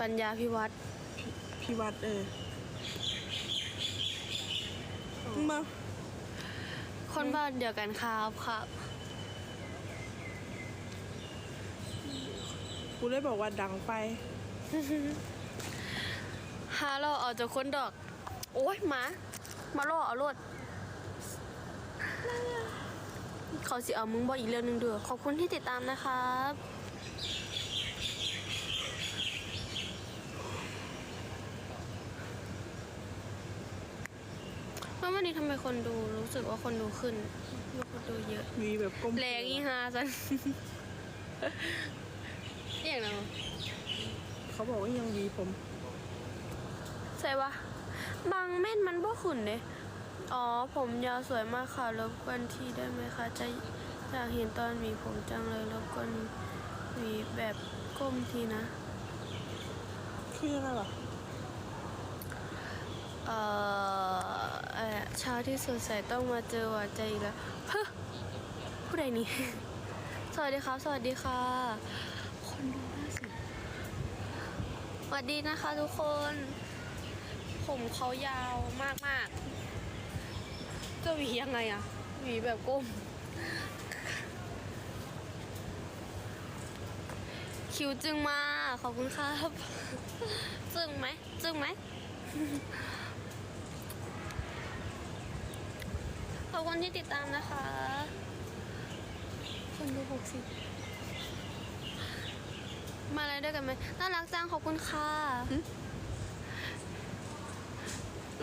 ปัญญาพิวัตรพี่วัดเออมึงมาคนบ้านเดียวกันครับครับ กูได้บอกว่าดังไปฮาเราเอาจากคนดอก โอ้ยหมา มาล่อเอารถเขาสิเอามึงบอกอีกเรื่องหนึงเด้อขอบคุณที่ติดตามนะครับ เมื่อวันนี้ทำไมคนดูรู้สึกว่าคนดูขึ้นมีคนดูเยอะ มีแบบก้มแรงอีฮาจันเรียกนะเขาบอกว่ายังวีผมใช่ปะบางเม่นมันบ่ขุนเด้อ๋อ ผมยาวสวยมากค่ะรบกวนทีได้ไหมคะ จะอยากเห็นตอนหวีผมจังเลยรบกวนหวีแบบก้มทีนะ คือยังไงวะเอ่อ เช้าที่สดใสต้องมาเจอหวานใจอีกแล้วเฮ้อผู้ใดนี่ สวัสดีครับ สวัสดีค่ะ คนดูห้าสิสวัสดีนะคะทุกคน ผมเขายาวมากมากๆจะหวียังไงอะหวีแบบก้ม คิวจึงมา ขอบคุณครับ จึงไหม จึงไหม ขอบคุณที่ติดตามนะคะ คนดูหกสิบมาอะไรด้วยกันไหมน่ารักจังขอบคุณค่ะ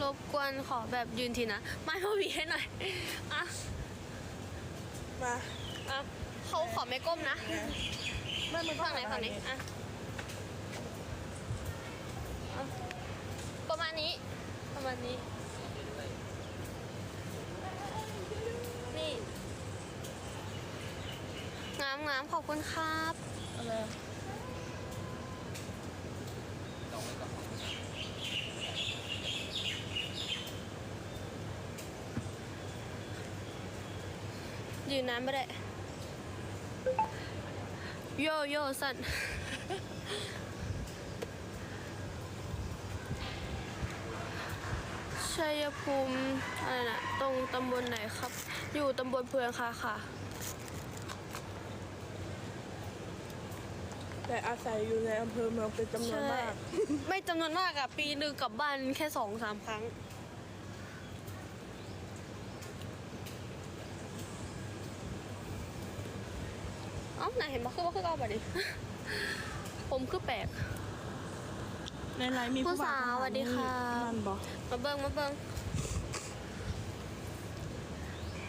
รบกวนขอแบบยืนทีนะไม่พ่อหวีให้หน่อยอะมาอะเขาขอไม่ก้มนะไม่มันฝั่งไหนฝั่งนี้อะอะประมาณนี้ ประมาณนี้นี่ งามงามขอบคุณครับอะไรยืนน้ำไม่ได้ โยโย่สันชัยภูมิอะไรนะตรงตำบลไหนครับ อยู่ตำบลเพืองค่ะค่ะ แต่อาศัยอยู่ในอำเภอเมืองเป็นจำนวนมาก ไม่จำนวนมากอะปีหนึ่งกลับบ้านแค่สองสามครั้ง เอ้าไหนเห็นมาคือว่าคือเอาแบบนี้ผมคือแปลก ในไลน์มีผู้สาวบ่สวัสดีค่ะมันบอกมาเบิงมาเบิง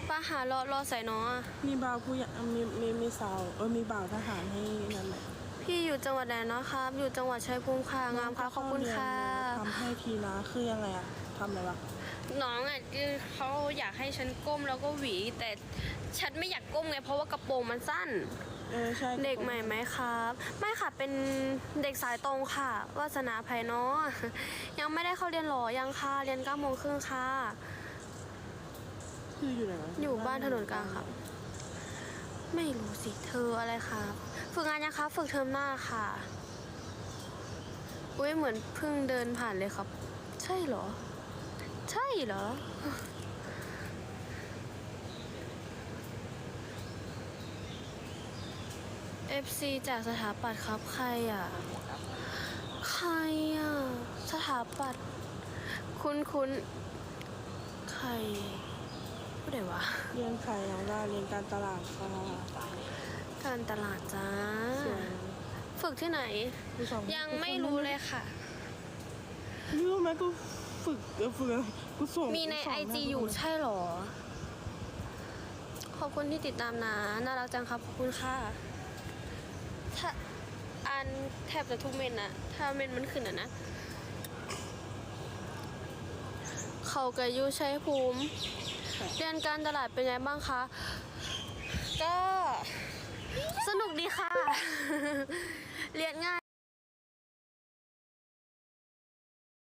ป้าหารอรอใส่น้ออะมีบ่าวผู้ใหญ่มีมีมีสาวเออมีบ่าวทหารให้นั่นแหละ พี่อยู่จังหวัดไหนเนาะครับ อยู่จังหวัดชัยภูมิค่ะงามค่ะขอบคุณค่ะทำให้ทีนะคือยังไงอะทำอะไรวะน้องอะคือเขาอยากให้ฉันก้มแล้วก็หวี แต่ฉันไม่อยากก้มไงเพราะว่ากระโปรงมันสั้นเออใช่เด็กใหม่ไหมครับ ไม่ค่ะเป็นเด็กสายตรงค่ะวาสนาภายเนาะยังไม่ได้เข้าเรียนหรอยังค่ะเรียนเก้าโมงครึ่งค่ะ คืออยู่ไหนวะอยู่บ้านถนนกลางครับ ไม่รู้สิเธออะไรครับฝึกงานยังครับฝึกเทอมหน้าค่ะ อุ้ยเหมือนเพิ่งเดินผ่านเลยครับ ใช่เหรอ ใช่เหรอ FC จากสถาปัตย์ครับ ใครอะ ใครอะ สถาปัตย์ คุ้นคุ้นใคร ผู้ใดวะเรียนขายอย่างได้เรียนการตลาดค่ะการตลาดจ้า ส่วนฝึกที่ไหนผู้สอยังไม่รู้เลยค่ะ รู้ไหมกูฝึกเออฝึกอะไรกูส่งมีในไอจีอยู่ใช่เหรอ ขอบคุณที่ติดตามนะ น่ารักจังครับขอบคุณค่ะ ถ้าอันแทบจะทุกเมนอะถ้าเมนมันขึ้นอะนะ เขากระยุชัยภูมิ เรียนการตลาดเป็นไงบ้างคะ ก็สนุกดีค่ะ เรียนง่าย